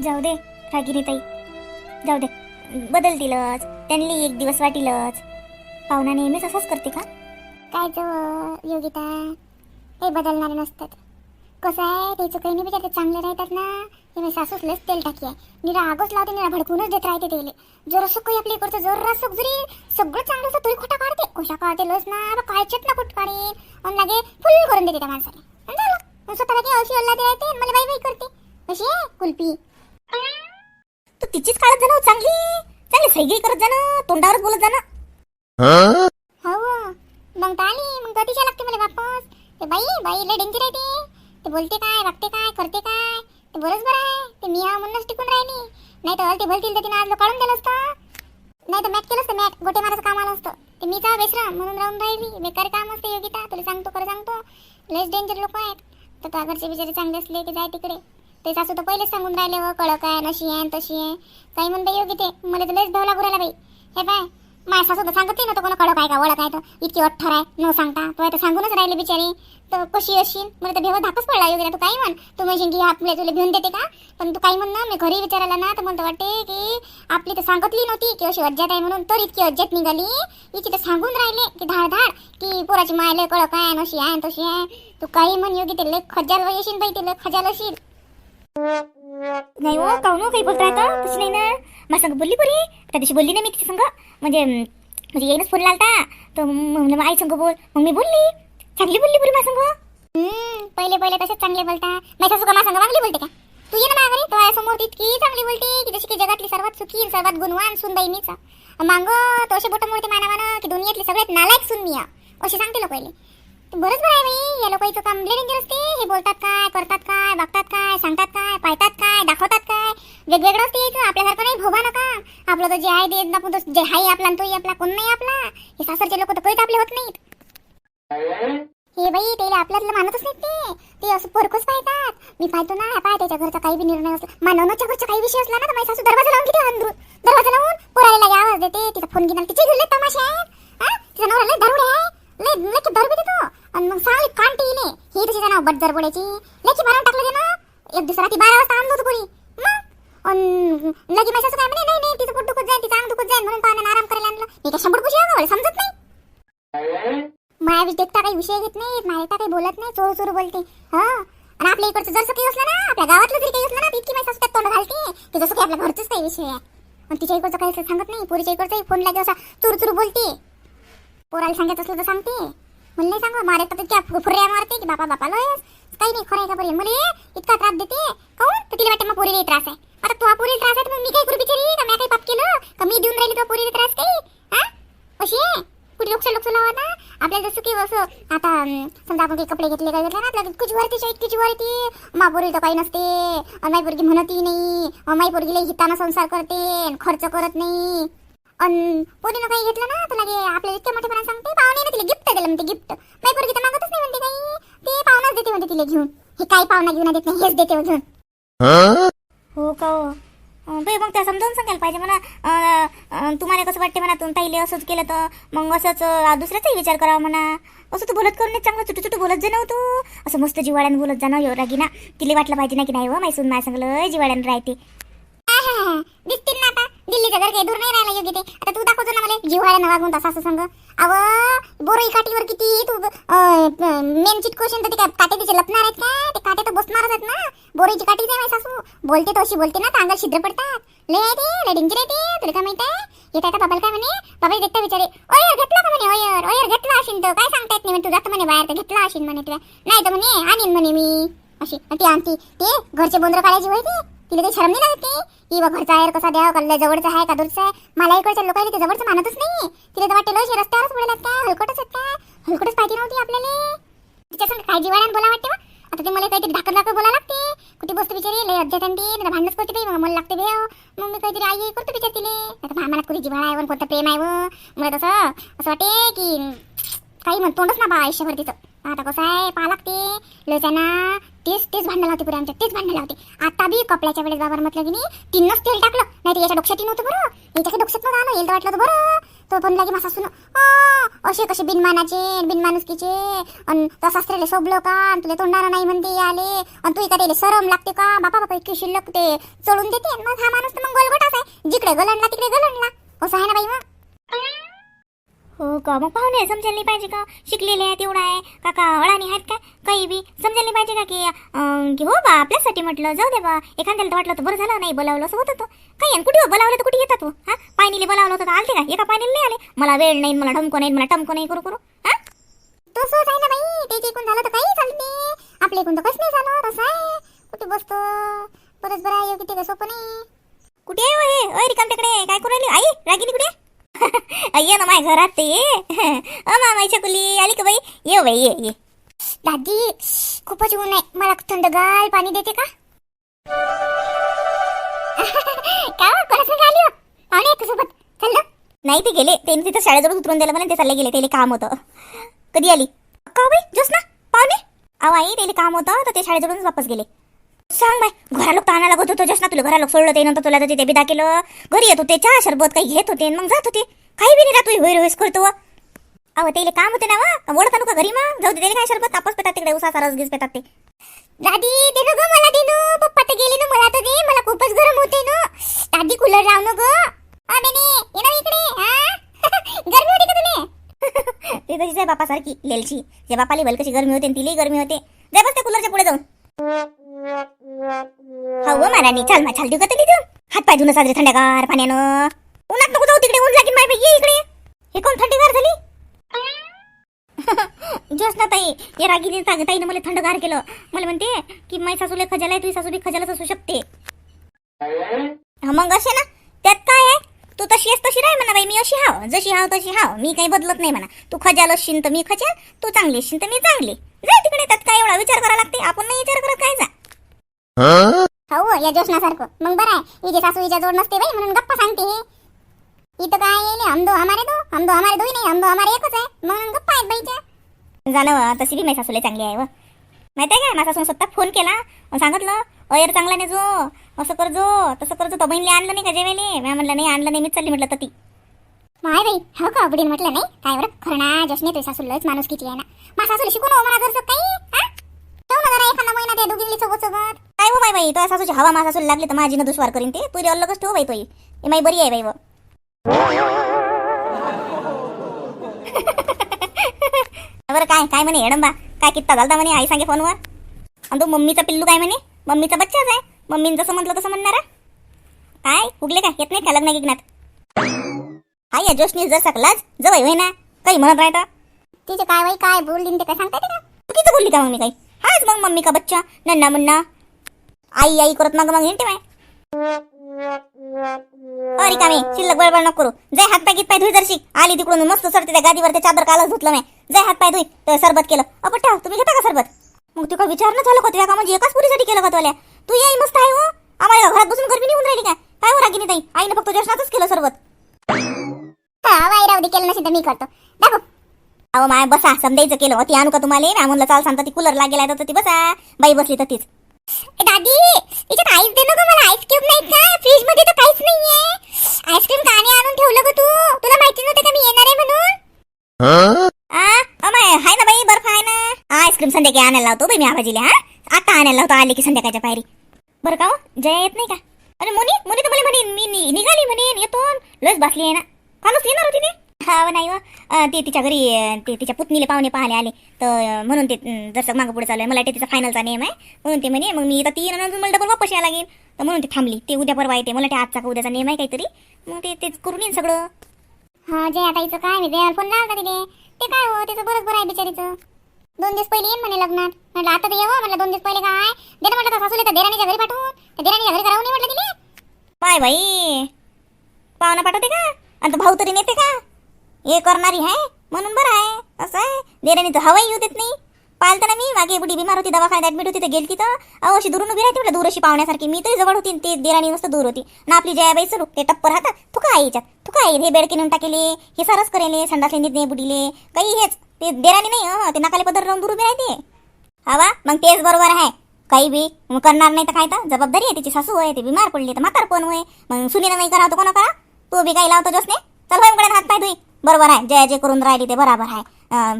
जाऊ दे रागिनी ताई. जाऊ दे बदलतीलच. त्यांनी एक दिवस वाटीलच. पाहुणा नेहमीच असंच करते का? काय जवळ योगिता? हे बदलणारे नसतात. कसं आहे त्याचं काही नाही बिचारते चांगले राहतात ना. हे मी सासूच लस तेल टाकी आहे. निरा आगोच लावते निरा भडकूनच देत राहते तेले. जर असं काही आपली इकडचं जर सुख जरी सगळं चांगलं असं तरी खोटा काढते. कशा काढते लस ना बा कायचेत ना कुठ काढेन आणि लागे फुल करून देते त्या माणसाने आणि झालं. स्वतःला काही अशी अल्ला ते राहते आणि मला बाई बाई करते. कशी आहे कुल्फी? तिचीच काळत जा ना हो, चांगली. चांगली सैगी करत जा ना तोंडावरच बोलत जा ना हो मग तर आली मग कधीच्या लागते मला वापस. ते बाई बाई लय डेंजर आहे ते. ते बोलते काय वागते काय करते काय? ते बरोबर आहे. ते मी हा म्हणूनच टिकून राहिली. नाही तर अलती भलतील तर तिने आज काढून दिलं असतं. नाही तर मॅट केलं असतं मॅट गोटे मारायचं काम आलं असतं. ते मी का बेसरा? म्हणून राहून राहिली. बेकार काम असते योगिता. तुला सांगतो खरं सांगतो. लयच डेंजर लोक आहेत. तर घरचे बिचारे चांगले असले की जाय तिकडे. ते सासू तर पहिलेच सांगून राहिले व कळक आहे नशी आहे तशी आहे. काही म्हणता योगी ते मला तर लयच भाव लागू राहिला बाई. हे पाय माझ्या सासू तर सांगत ना तो कोणा कडक आहे का ओळख आहे तर इतकी अठ्ठर आहे न सांगता. तो आता सांगूनच राहिले बिचारी. तर कशी असेल मला तर भेव धाकच पडला योगी तू काही म्हण. तू म्हणशील की आपल्या तुला घेऊन देते का? पण तू काही म्हण ना मी घरी विचारायला ना तर म्हणतो वाटते की आपली तर सांगतली नव्हती की अशी अज्जात आहे म्हणून तर इतकी अज्जात निघाली. इची तर सांगून राहिले की धाड धाड की पोराची माय लय कडक आहे नशी आहे तशी आहे. तू काही म्हण योगी ते लय खजाल येशील बाई ते लय खजाल असेल. नाही हो काहून हो, काही बोलता आता? तशी नाही ना. मला संग बोलली पुरी? त्या दिवशी बोलली ना मी तिच्या संग. म्हणजे म्हणजे येईनच फोन लालता. तर म्हणलं आई संग बोल. मग मी बोलली. चांगली बोलली पुरी मला संग. पहिले पहिले तसेच चांगले बोलता. माझ्या सासू का माझ्या चांगली बोलते का? तू ये ना माघारी. तो समोर इतकी चांगली बोलते. की जशी की जगातली सर्वात सुखी सर्वात गुणवान सून बाई मीच मांग तो असे बोट मोडते मानावानं की दुनियातली सगळ्यात नालायक सुन मी असे सांगते लोक पहिले बरंच बरं आहे बाई. या लोकांचं काम लय डेंजर असते हे बोलतात काय करतात काय बघतात काय सांगतात काय पाहतात काय दाखवतात काय. वेगवेगळं असते याचं आपल्यासारखं नाही. भोगा नका. आपलं तर जे आहे ते आपण जे आहे आपला आणि तोही आपला. कोण नाही आपला. हे सासरचे लोक तर कधीच आपले होत नाहीत. हे बाई त्याला आपल्यातलं मानतच नाही ते. ते असं परकच पाहतात. मी पाहतो ना पाय त्याच्या घरचा काही बी निर्णय असला मानवनाच्या घरचा काही विषय असला ना तर माझी सासू दरवाजा लावून किती अंदरून दरवाजा लावून पोराला लागे आवाज देते. तिचा फोन घेणार तिचे घरले तमाशा आहे तिचा नवरा लय दारुड आहे. लय लय दारू पिते तो आणि मग सांगली कांटीने ही तशी जाणार बट जरबड्याची लय की मारून टाकलं ना एक दिवस रात्री बारा वाजता आणलं होतं कोणी. मग? लगी माझ्या काय म्हणे नाही नाही तिचं पोट दुखत जाईल तिचं अंग दुखत जाईल म्हणून पाहुण्यानं आराम करायला आणलं. मी काय शंभर पुशी आहे समजत नाही. माया देखता काही विषय घेत नाही माया काही बोलत नाही चोर चोर बोलते. हा? आणि आपल्या इकडचं जसं काही असलं ना आपल्या गावातलं जरी काही असलं ना तर इतकी माझी सासू त्यात तोंड घालते. की जसं काही आपल्या घरचंच काही विषय आहे. आणि तिच्या इकडचं काही असं सांगत नाही. पोरीच्या इकडचं फोन लागेल असा चुर चुर बोलते. पोराला सांगत असलं तर सांगते. मला नाही सांगा मारे तर त्या फुर्या मारते की बापा बापा लोयस काही नाही खरं आहे का बरे इतका त्रास देते. काऊन? तर तिला वाटते मग पोरीला त्रास आहे. आता तू पोरीला त्रास आहे मग मी काय करू बिचारी? का मी काही पाप केलं? का मी देऊन राहिली तो पोरीला त्रास काही? हा? अशी कुठे लोकसा लोकसा लावा ना. आपल्याला जसं की असं आता समजा आपण काही कपडे घेतले काय घेतले ना आपल्याला कुछ वरती इतकीच वरती. मा पोरी तर काही नसते. माई पोरगी म्हणतही नाही. माई पोरगीला हिताना संसार करते. खर्च करत नाही. अन पोरीनं काही घेतलं ना तर लगे आपल्याला इतक्या मोठेपणा सांगते पाहुणे ना तिला गिफ्ट दिलं म्हणते गिफ्ट माई पोरगी तर मागतच नाही म्हणते काही ते पाहुणाच देते म्हणते तिला घेऊन. हे काही पाहुणा घेऊन देत नाही हेच देते घेऊन हो का हो? बाई मग त्या समजावून सांगायला पाहिजे म्हणा. तुम्हाला कसं वाटते म्हणा तुम ताईले असंच केलं तर. मग असंच दुसऱ्याचाही विचार करावा म्हणा. असं तू बोलत करून नाही चांगलं चुटू चुटू बोलत जा ना हो तू. असं मस्त जिवाळ्यानं बोलत जा ना यो रागीना. तिला वाटलं पाहिजे ना की नाही हो माहिसून माझ्या सांगलं जिवाळ्यानं राहते. दिसतील ना आता दिल्लीचं घर काही दूर नाही राहिला योग्य ते. आता तू दाखवतो ना मला. जिव्हाळ्यानं वागून तसा असं सांग. अव बोरई काठीवर किती तू मेन चिटकोशन तर ते काय काटे तिचे लपणार आहेत काय? ते काटे तर बसणारच आहेत ना. बोरईची काठी नाही माझी सासू. बोलते तशी बोलते ना तांगल छिद्र पडतात. ले ते लय डेंजर आहे ते. तुला काय माहिती आहे? येत आहे का बाबाला? काय म्हणे? बाबा देखता विचारे. ओयर घेतला का म्हणे? ओयर ओयर घेतला असेल तर काय सांगता येत नाही म्हणे तू? जात म्हणे बाहेर तर घेतला असेल म्हणे तुला. नाही तर म्हणे आणीन म्हणे मी. अशी. ती आणती ते घरचे बोंद्र काढायची होय ते. तिला काही शरम नाही लागत ते? की बा घरचा आहे कसा द्यावा कल्ले जवळचा आहे का दूरचा आहे? मला इकडच्या लोकांनी ते जवळचं मानतच नाही तिला तर वाटेल अशी रस्त्यावरच पडेल काय? हलकटच आहेत काय? हलकटच पाहिजे नव्हती आपल्याला. तिच्या संग काय जीवाळ्यानं बोला वाटते आता ते मला काहीतरी ढाकत ढाकत बोला लागते. कुठे बसतो बिचारी? लय अध्यात आणि ते भांडणच करते बाई. मला लागते बे मग मी काहीतरी आई करतो बिचार तिले. आता मामाला कुठे जिवाळा आहे कोणतं प्रेम आहे व? मला तसं असं वाटते की काही म्हण तोंडच ना बा आयुष्यभर तिचं. आता कसं आहे पहा लागते लोचांना तेच तेच भांडण लावते पुढे आमच्या तेच भांडण लावते. आता बी कपड्याच्या वेळेस बाबर म्हटलं की नाही तिन्नच तेल टाकलं नाही तर याच्या डोक्षात नव्हतं बरं. याच्या डोक्षात नव्हतं आलं येईल तर वाटलं होतं बरं. तो पण लागे मासा सुन असे कसे बिनमानाचे बिनमानुसकीचे आणि त्या सासऱ्याला सोबलो का अन तुला तोंडाला नाही म्हणते आले आणि तू का सरम लागते का बापा बापा इतकी शिल्लक ते चढून देते. मग हा माणूस तर मग गोलगोटाच आहे. जिकडे गलंडला तिकडे गलंडला असं आहे ना बाई मग? हो का? मग पाहुणे समजायला नाही पाहिजे का? शिकलेले आहेत एवढा आहे. काका अळाणी आहेत का? काही बी. समजायला नाही पाहिजे का की अं, की हो बा आपल्यासाठी म्हटलं जाऊ दे बा. एखाद्याला तर वाटलं तर बरं झालं नाही बोलावलं असं होतं तो काही आणि कुठे बोलावलं तर कुठे येतात हो? हा? पायनीले बोलावलं होतं तर आलते का? एका पायनीला नाही आले? मला वेळ नाही मला ढमको नाही मला टमको नाही करू करू. हा? तसंच आहे ना बाई त्याच्या इकून झालं तर काही चालते आपल्या इकून तर कसं नाही झालं तसं आहे. कुठे बसतो? बरंच बरं आहे किती सोपं नाही. कुठे आहे हो हे? ओय रिकाम तिकडे. काय करू राहिली? आई रागिनी कुठे? ये ना माझ्या घरात ते. ये अ मामाईच्या कुली आली का बाई? ये बाई ये ये. दादी खूपच ऊन आहे. मला थंडगार पाणी देते का? का? कोणासंग आली हो? पाहुणे आहेत का सोबत चल ना. नाही ते गेले. त्यांनी तिथं शाळेजवळ उतरून दिलं मला ते चालले गेले. त्याला काम होतं. कधी आली? का बाई? जोस ना पाहुणे. अहो आई त्याला काम होतं. तर ते शाळेजवळूनच वापस गेले. सांग बाय घरा लोक ताना लागत होतो जस्ट ना तुला घरा लोक सोडलं ते नंतर तुला तर ते बिदा केलं. घरी येत होते चहा सरबत काही घेत होते मग जात होते. काही बी नाही राहतो होईल होईस करतो. अहो त्याला काम होते ना वा ओळखा नको घरी मग? जाऊ दे त्याला काय सरबत तापस पेतात तिकडे उसाचा रस घेस पेतात ते. दादी दे ना ग मला दे ना. पप्पा तर गेले ना मला तर दे. मला खूपच गरम होते ना. दादी कूलर लाव ना ग आ बेने ये ना इकडे हा गरमी होती का तुले? ते तशीच आहे बापासारखी लेलची. जे बापाली भलकशी गरमी होते आणि तिलाही गरमी होते. जाय बस त्या कूलरच्या पुढे जाऊन. हो मारानी चाल मा चाल देऊ का तरी हात पाय धुणं साजरे थंडगार पाण्यानं. उन्हात नको जाऊ तिकडे ऊन लागेल माय ये इकडे. हे कोण थंडगार झाली? जस ना ताई या रागीने ताईनं मला थंडगार केलं. मला म्हणते की माई सासूला खजाल आहे तुझी सासू बी खजालच असू शकते. हा, मग असे ना त्यात काय आहे? तू तशी आहेस तशी राह म्हणा बाई मी अशी हाव. जशी हाव तशी हाव. मी काही बदलत नाही म्हणा. तू खजाल असशील तर मी खजाल तू चांगली असशील तर मी चांगली. जा तिकडे त्यात काय एवढा विचार करावा लागते? आपण नाही विचार करत काय जा? हो? या जोशनासारखं मग बरं आहे. इथे सासू हिच्या जोड नसते बाई म्हणून गप्पा सांगते हे. इथं काय येईल हम दो हमारे दो. हम दो हमारे दोही नाही. हम दो हमारे एकच आहे. म्हणून गप्पा आहेत बाईच्या. जाणव तशी बी माझ्या सासूला चांगली आहे व. माहिती आहे का? माझा सासून स्वतः फोन केला. सांगितलं अयर चांगला नाही जो. असं कर जो. तसं कर जो. तो बहिणीला आणलं नाही का जेवायले? मी म्हणलं नाही आणलं नाही. मीच चालली म्हटलं तर ती माय बाई हो का बुडीन म्हटलं नाही? काय बरं? खरं ना जशने तुझ्या सासूलाच माणूस किती आहे ना. मा सासूला शिकून हो मला जर काही हा? ठेव ना जरा एखादा महिना त्या दोघी सोबत सोबत काय हो बाई तो सासूची हवा मासा सासूला लागली तर माझी न दुश्वार करीन ते. तुझे अलगच ठेव बाई तोही ही माई बरी आहे बाई व. बरं काय काय म्हणे एडंबा काय कित्ता झालता म्हणे आई सांगे फोनवर? आणि तो मम्मीचा पिल्लू काय म्हणे? मम्मीचा बच्चाच आहे. मम्मीनं जसं म्हटलं तसं म्हणणार. काय उगले काय? येत नाही का लग्न गिग्नात? आई या जोशनी जर सकलाच जवळ होय ना? काही म्हणत राहता? तिचे काय बाई काय बोलली ते काय सांगता येते का? चुकीचं बोलली का मम्मी काही? हाच मग मम्मी का बच्चा? नन्ना मुन्ना? आई आई करत मग मग हिंटे अरे का मी शिल्लक बळबळ नको करू. जाय हात पाय गीत पाय धुई जरशी. आली तिकडून मस्त सरते त्या गादीवर त्या चादर कालच धुतलं मी. जाय हात पाय धुई तर सरबत केलं. अप ठेव तुम्ही घेता का सरबत? मग तू का विचार न झालं का तुझ्या का म्हणजे एकाच पुरीसाठी केलं का तुला? तू याई मस्त आहे हो. आम्हाला घरात बसून गरमी निघून राहिली काय काय हो रागिनी ताई? आईनं फक्त जशनातच केलं सरबत. दे केलं नसेल तर मी करतो. दाखव अहो माय बसा. समजायचं केलं. होती आणू का तुम्हाला? मी म्हणलं चाल सांगता ती कूलर लागेला तर ती बसा. बाई बसली तर तीच. दादी याच्यात आईस दे नको मला आईस क्यूब नाही का फ्रीजमध्ये तर काहीच नाहीये. आईस्क्रीम काने आणून ठेवलं ग तू. तुला माहिती नव्हतं का मी येणार आहे म्हणून? हाय ना बाई बर्फ आहे ना. आईस्क्रीम संध्याकाळी आणायला लावतो बाई मी आबाजीला हा? आता आणायला लावतो आले की संध्याकाळच्या पायरी. बरं का हो? जया येत नाही का? अरे मुनी मुनी तर मला म्हणे मी नि- निघाली म्हणे येतो लस बसली आहे ना. कालच येणार होती ते हा नाही अं, ते तिच्या घरी ते तिच्या पुतणीले पाहुणे पाहायला आले. तर म्हणून ते जसं मागं पुढे चालू आहे मला वाटतं तिचा फायनलचा नेम आहे. म्हणून ते म्हणे मग मी आता ती येणार अजून मला डबल वापस यायला लागेल तर म्हणून ते थांबली. ते उद्या परवा येते. मला ते आजचा का उद्याचा नेम आहे काहीतरी. मग ते तेच करून येईन सगळं. हा जय आता हिचं काय मी फोन लावला तिथे ते काय हो? त्याचं बरंच बरं आहे बिचारीचं. दोन दिवस पहिले येईन म्हणे लग्नात. म्हटलं आता तर येऊ म्हटलं दोन दिवस पहिले काय दे ना म्हटलं सासूले तर देराणीच्या घरी पाठवून. त्या देराणीच्या घरी करावं नाही म्हटलं तिने पाय बाई. पाहुणा पाठवते का? आणि तो भाऊ तरी नेते का? हे करणारी आहे म्हणून बरं आहे. असं आहे. देरानी तर हवाई येऊ देत नाही. पाहिलं ना मी मागे बुडी बिमार होती दवाखान्यात ऍडमिट होती तर गेली तिथं अहो अशी दुरून उभी राहते म्हटलं दूर अशी पाहुण्यासारखी. मी तरी जवळ होती आणि ते देराणी नुसतं दूर होती. ना आपली जयाबाई सरू ते टप्पर राहतात तू काय याच्यात तू काय हे बेडके नेऊन टाकेले हे सारस करेले संडासले नीट नाही बुडीले. काही हेच ते देराणी नाही ते नाकाले पदर राहून दूर उभी राहते हवा मग तेच बरोबर आहे. काही बी मग करणार नाही तर काय तर? जबाबदारी आहे तिची सासू आहे ते बिमार पडली तर म्हातार पण होय. मग सुनीला नाही करा तो कोणा करा? तू बी काही लावतो जोस नाही चल हात पाय धुई. बरोबर आहे जया जे करून राहिली ते बरोबर आहे.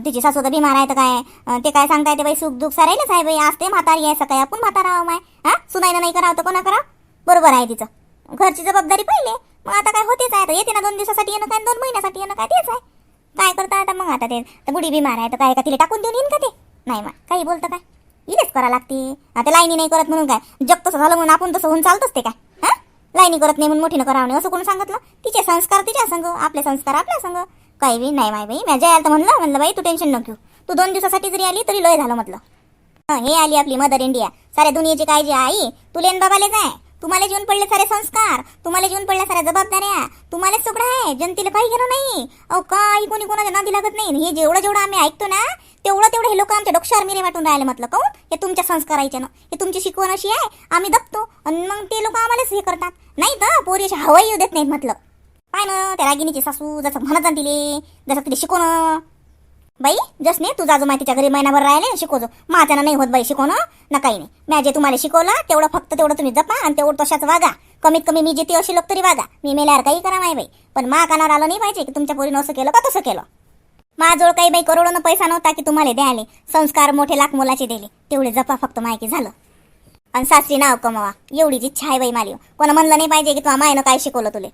तिची सासू तर बिमार आहे तर काय ते काय सांगता येते बाई सुख दुःख सारायलाच आहे बाई आज ते म्हातारी आहे सकाळी आपण म्हातारा आहो. माय हा? सुनायला नाही करावं तर कोणा करावं? बरोबर आहे तिचं. घरची जबाबदारी पहिले मग आता काय होतेच आहे तर येते ना दोन दिवसासाठी येणं काय दोन महिन्यासाठी येणं काय तेच आहे. काय करता आता मग आता ते तर बुडी बिमार आहे तर काय का तिला टाकून देऊन येईन का ते? नाही मग काही बोलतं काय? इलेच करा लागते. आता लाईनी नाही करत म्हणून काय जग तसं झालं म्हणून आपण तसं होऊन चालतच ते काय? लाईनी करत नाही म्हणून मोठीनं करावं नाही असं कोण सांगितलं? तिचे संस्कार तिच्या संग आपले संस्कार आपल्या संग. काही बी नाही माय बाई माझ्या यायला तर म्हणलं म्हणलं बाई तू टेन्शन नको घेऊ. तू दोन दिवसासाठी जरी आली तरी लय झालं म्हटलं. हे आली आपली मदर इंडिया साऱ्या दुनियेची काळजी आई. तू लेन बाबालेच आहे तुम्हाला जीवन पडले सारे संस्कार. तुम्हाला जीवन पडल्या साऱ्या जबाबदाऱ्या. तुम्हाला सगळं आहे जनतेला काही घेणं नाही. अहो काही कोणी कोणाच्या नादी लागत नाही. हे जेवढं जेवढं आम्ही ऐकतो ना तेवढं तेवढं हे लोक आमच्या डोक्षावर मिरे वाटून राहिले म्हटलं. काऊन? हे तुमच्या संस्काराच्या ना हे तुमची शिकवण अशी आहे आम्ही दबतो आणि मग ते लोक आम्हालाच हे करतात. नाही तर पोरी अशी हवाई येऊ देत नाहीत म्हटलं. पाय ना त्या रागिनीची सासू जसं म्हणत जाण तिले जसं तिथे शिकवणं. बाई जसने तू जाजो माहितीच्या घरी महिनाभर राहिले शिकवजो. माझ्यानं नाही होत बाई शिकवणं. ना काही नाही. मी जे तुम्हाला शिकवलं तेवढं फक्त तेवढं तुम्ही जपा आणि तेवढं तशाच वागा. कमीत कमी मी जिथे अशी लोक तरी वागा. मी मेल्यावर काही करा नाही बाई. पण मा कानावर आलं नाही पाहिजे की तुमच्या पोरीनं असं केलं का तसं केलं? माझ्याजवळ काही बाई करोडोनं पैसा नव्हता की तुम्हाला द्यायला. संस्कार मोठे लाख मोलाचे दिले. तेवढे जपा फक्त माहिती झालं. आणि सासरी नाव कमावा. एवढीच इच्छा आहे बाई माली. कोणा म्हणलं नाही पाहिजे की तुला मायनं काय शिकवलं तुले.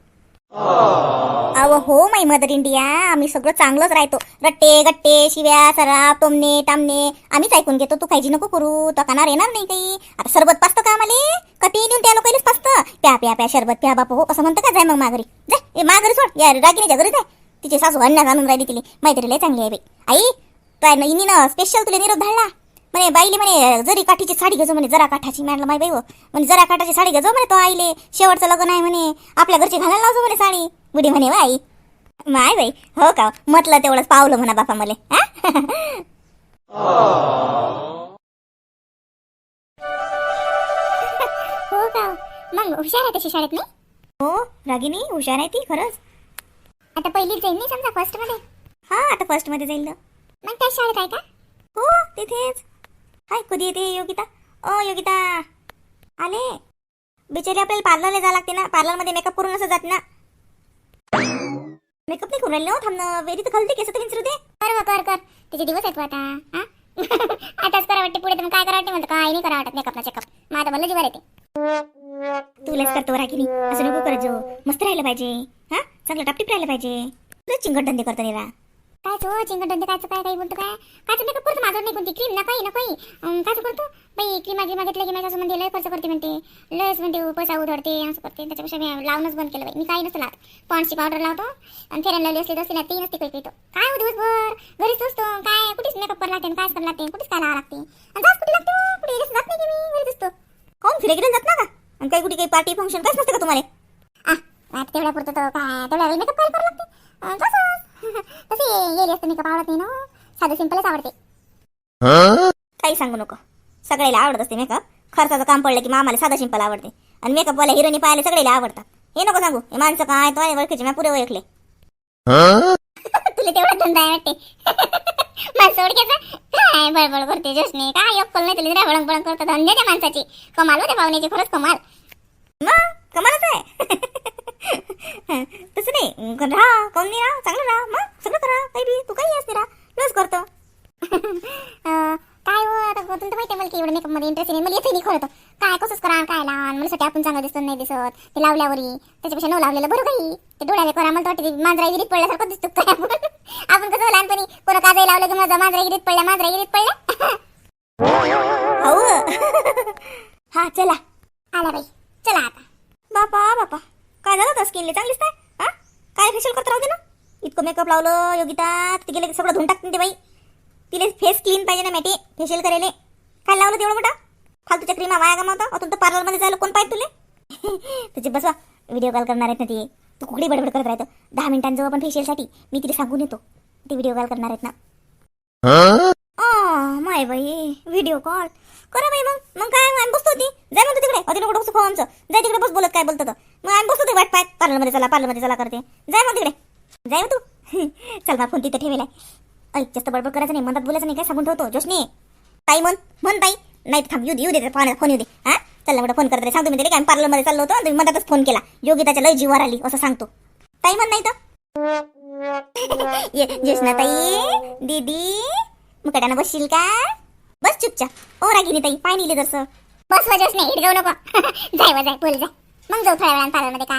अव हो माई मदर इंडिया. आम्ही सगळं चांगलंच राहतो. रट्टे गट्टे शिव्या सराप टोमणे टामणे आम्हीच ऐकून घेतो. तू काळजी नको करू. तो कानार येणार नाही काही. आता सरबत पाचतं का आम्हाला? कधी ते देऊन त्या लोकांनीच पाचतं प्या प्या प्या शरबत प्या बापू हो असं म्हणतं का? जाय मग माघारी. जाय. ए सोड. या रागिनीच्या घरी जाय. तिची सासू अन्यात आणून राहिली तिली. मैत्रीला चांगली आहे बाई. आई काय ना इनीनं स्पेशल तुला निरोप धाडला. म्हणे बाईले म्हणे जरी काठीची साडी घेजो म्हणे जरा काठाची. मॅडला माय बाई हो. म्हणे जरा काठाची साडी घेजो म्हणे तो आईले. शेवटचं लग्न आहे म्हणे. आपल्या घरची घालायला लावजो म्हणे साडी. बुडी म्हणे बाई माय बाई. हो का? म्हटलं तेवढंच पावलं म्हणा बापा मले हा? हो का? मग हुशार आहे तशी शाळेत नाही? हो रागिनी हुशार आहे ती खरंच. आता पहिलीच जाईल नाही समजा फर्स्टमध्ये? हा आता फर्स्टमध्ये जाईल ना. मग त्याच शाळेत आहे का? हो तिथेच. हाय कधी येते योगिता? ओ योगिता. आले. बिचारी आपल्याला पार्लरला जावं लागते ना. पार्लरमध्ये मेकअप करून असं जात ना. मेकअप नाही करून राहिले हो थांबणं वेरी तर घालते केस तर विचारू दे. कर कर कर. तिचे दिवस आहेत बा आता हा? आताच करा वाटते पुढे तर मग काय करा वाटते? म्हणतं काय नाही करा वाटत मेकअपला चेकअप मग आता भलं जीवर येते. तुलाच करतो रागिनी असं नको करत जो. मस्त राहिलं पाहिजे. हा? चांगलं टापटीप राहिलं पाहिजे. तुला चिंगट धंदे करतो निरा काय तो? चिंगट धंदे काय काय काही बोलतो काय? काय कायचं मेकअप करतो? माझं नाही कोणती क्रीम ना काही ना काही अं, कायचं करतो? बाई क्रीम गिमा घेतलं की माझ्या म्हणते लय खर्च करते म्हणते. लयच म्हणते पैसा उधळते असं करते. त्याच्यापेक्षा मी लावणंच बंद केलं बाई. मी काही नसतं लावत. पॉन्डची पावडर लावतो आणि फेरन लावली असली तसली असली ती नसते काही पितो काय हो दिवसभर? घरीच असतो काय कुठेच मेकअप करायला लागते काय करायला लागते कुठेच काय लावा लागते. आणि जास्त कुठे लागतो? कुठे? जात नाही मी घरीच असतो. काऊन फिरे गेले जात ना का? आणि काही कुठे काही पार्टी फंक्शन काहीच नसतं का तुम्हाला? तेवढ्या पुरतं तर काय? तेवढ्या वेळी मेकअप करायला लागते. अं, तसंच तसे गेली असतं मेकअप आवडत नाही ना. साधं सिंपलच आवडते. काही सांगू नको. सगळ्याला आवडत असते मेकअप खर्चाचं काम पडलं की मामाला साधा सिंपल आवडते. आणि मेकअपवाल्या हिरोनी पाहायला सगळ्याला आवडतात. हे नको सांगू. हे माणसं काय तो ओळखीचे मी पुरे ओळखले. तुला तेवढा धंदा आहे वाटते. माणसं ओळखायचं काय बळबळ करते जसने? काय अक्कल नाही तुला बळंग बळंग करतो धंदे त्या माणसाची. कमाल होते पाहुण्याची खरंच कमाल. मग? कमालच आहे. तसं नाही. राहा काऊन नाही राहा चांगलं राहा. मग सगळं करा काही बी तू काही असते राहा. रोज करतो. काय हो आता? तुला तर माहिती आहे मला की एवढं मेकअपमध्ये इंटरेस्ट नाही. मला येतही नाही खरं तर. काय कसंच करा काय लहान मला साठी आपण चांगलं दिसत नाही दिसत. ते लावल्यावरही त्याच्यापेक्षा न लावलेलं बरं काही. ते डोळ्याला करा मला तर वाटते ते मांजरा गिरीत पडल्यासारखं दिसतो काय आपण. आपण कसं लहानपणी कोणा काजही लावलं की माझा मांजरा गिरीत पडल्या मांजरा गिरीत पडल्या हो. हा चला. आला बाई. चला आता. बापा बापा. काय झालं होतं? स्किनले चांगलीच काय हा? काय फेशियल करत राहू दे ना. इतकं मेकअप लावलं योगिता तिथे गेले की सगळं धुवून टाकते ते बाई. तिले फेस क्लीन पाहिजे ना मॅटी फेशियल करायले? काय लावलं तेवढं मोठा? फालतूच्या क्रीमा वाया गमावता? अतून तर पार्लरमध्ये जायला कोण पाहिजे तुले? तुझे बसवा. व्हिडिओ कॉल करणार आहेत ना ते. तू कुकडी बडबड करत राहतो? दहा मिनिटांजवळ आपण फेशियलसाठी मी तिला सांगून येतो. ते व्हिडिओ कॉल करणार आहेत ना. माय बाई. व्हिडिओ कॉल करा बाई मग. मग काय? आम्ही बसतो होती जाय म्हणतो तिकडे. अति नको बसतो आमचं जाय तिकडे बस बोलत काय बोलतो. मग आम्ही बसतो ते वाट पाय पार्लरमध्ये चला पार्लरमध्ये चला करते. जाय मग तिकडे. जाय मग तू. चल मला फोन तिथं ठेवेलाय ऐक जास्त बडबड करायचं नाही मनात बोलायचं नाही काय सांगून ठेवतो? जोशनी. ताई म्हण म्हण ताई. नाही थांब येऊ दे येऊ दे फोन फोन येऊ दे. हा? चल मला फोन करते सांगतो मी तरी काय? पार्लरमध्ये चाललो होतो आणि तुम्ही मनातच फोन केला. योगिताच्या लय जीवार आली असं सांगतो. ताई म्हण नाही तर. जोशना ताई दीदी मुकाट्यानं बसशील का? बस चुपचाप. ओ रागिनी ताई पाय नेली जसं बस वजस नाही हिडगवू नको. जाय व जाय बोल जाय. मग जाऊ थोड्या वेळानं पार्लरमध्ये काय?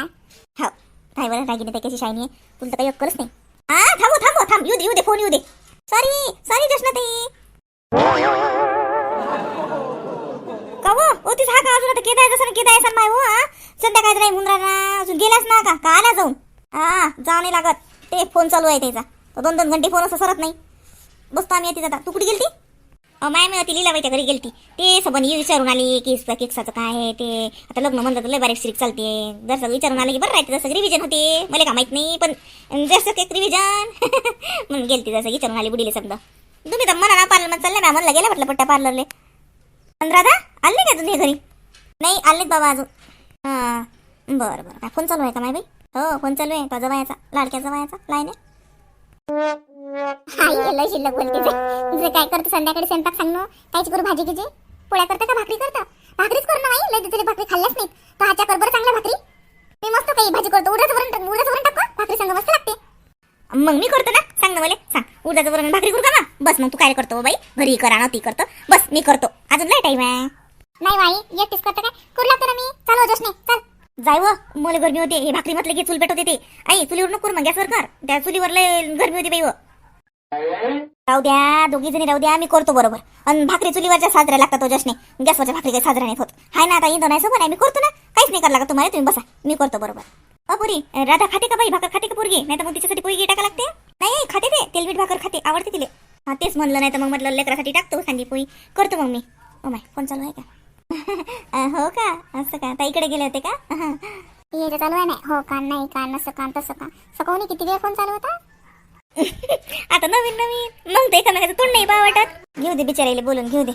हो. काय बरं रागिनी ताई कशी शायनी आहे. तुला तर काही अक्कलच नाही. हा थांबू थांबू थांब. येऊ दे येऊ दे फोन येऊ दे. सॉरी सॉरी जशना ताई का वो हा का अजून आता केदाय जसं केदाय सण माय हो हा? संध्याकाळी नाही मुंद्रा ना अजून गेलाच ना का? का आला जाऊन? हा जाऊ नाही लागत. ते फोन चालू आहे त्याचा. दोन दोन घंटे फोन असं सरत नाही. बसतो आम्ही येते आता. तू कुठे गेलती? माय मी ती लीलाबाईच्या घरी गेलती. ते सबन विचारून आली की केक्साचं काय आहे ते. आता लग्न म्हणलं तर लय बारीक शिरीक चालते. जसं विचारून आलं की बरं राहते जसं रिव्हिजन होते. मला का माहीत नाही पण जसं केक रिव्हिजन म्हणून गेलती जसं विचारून आली बुडीले समजा तुम्ही तर म्हणा ना पार्लरमध्ये चालले ना म्हणलं गेला म्हटलं पट्ट्या पार्लरले पण राधा आले का तुम्ही घरी? नाही आलेत बाबा अजून. हां. बरं बरं. काय फोन चालू आहे का माय बाई? हो फोन चालू आहे. माझा वयाचा लाडक्याचा वयाचा लाईन आहे. लय शिल्लक बोलते जाय काय करतो? संध्याकाळी स्वयंपाक सांग ना. कायची करू भाजी गिजी? पोळ्या करता का? भाकरी करता? भाकरीच कर ना आई लय दिवसाची भाकरी खाल्ल्याच नाहीत. तर हाच्या कर बरं चांगल्या भाकरी. मी मस्त काही भाजी करतो. उडदाचं वरण टाक- उडदाचं वरण टाक भाकरी संग मस्त लागते. मग मी करतो ना सांग ना मला. सांग. उद्याचं वरण भाकरी करू का ना बस मग तू काय करतो बाई? घरी करा ना ती करतो. बस मी करतो. अजून नाही टाईम आहे. नाही बाई एकटीच करतो काय? करू लागतो ना मी. चालू होतोच नाही जाय व मला गरमी होते. हे भाकरी म्हटलं की चूल पेटवते ते आई चुलीवर नको मग गॅसवर कर. त्या चुलीवर लय गरमी होती बाई राहू द्या दोघी जणी राहू द्या मी करतो बरोबर. आणि भाकरी चुलीवरच्या साजऱ्या लागतात जसने गॅसवरच्या भाकरी काही साजरा नाही होत. हाय ना आता इंधन नाही सोबत आहे. मी करतो ना. काहीच नाही करायला लागत तुम्हाला. तुम्ही बसा. मी करतो बरोबर. अपुरी राधा खाते का बाई? भाकर खाते का पोरगी? नाही तर मग तिच्यासाठी पोरगी टाका लागते. नाही खाते ते. तेलमीठ भाकर खाते. आवडते तिले. हा तेच म्हणलं नाही तर मग म्हटलं लेकरासाठी टाकतो सांगी पोळी करतो मग मी. ओ माय फोन चालू आहे का? हो का? असं का? ताईकडे गेले होते का? हे चालू आहे नाही हो का नाही का नसं का तसं का? सकाळी किती वेळ फोन चालू होता? आता नवीन नवीन. मग ते एकामेकाचं तोंड नाही बा वाटत घेऊ दे बिचारायला बोलून घेऊ दे.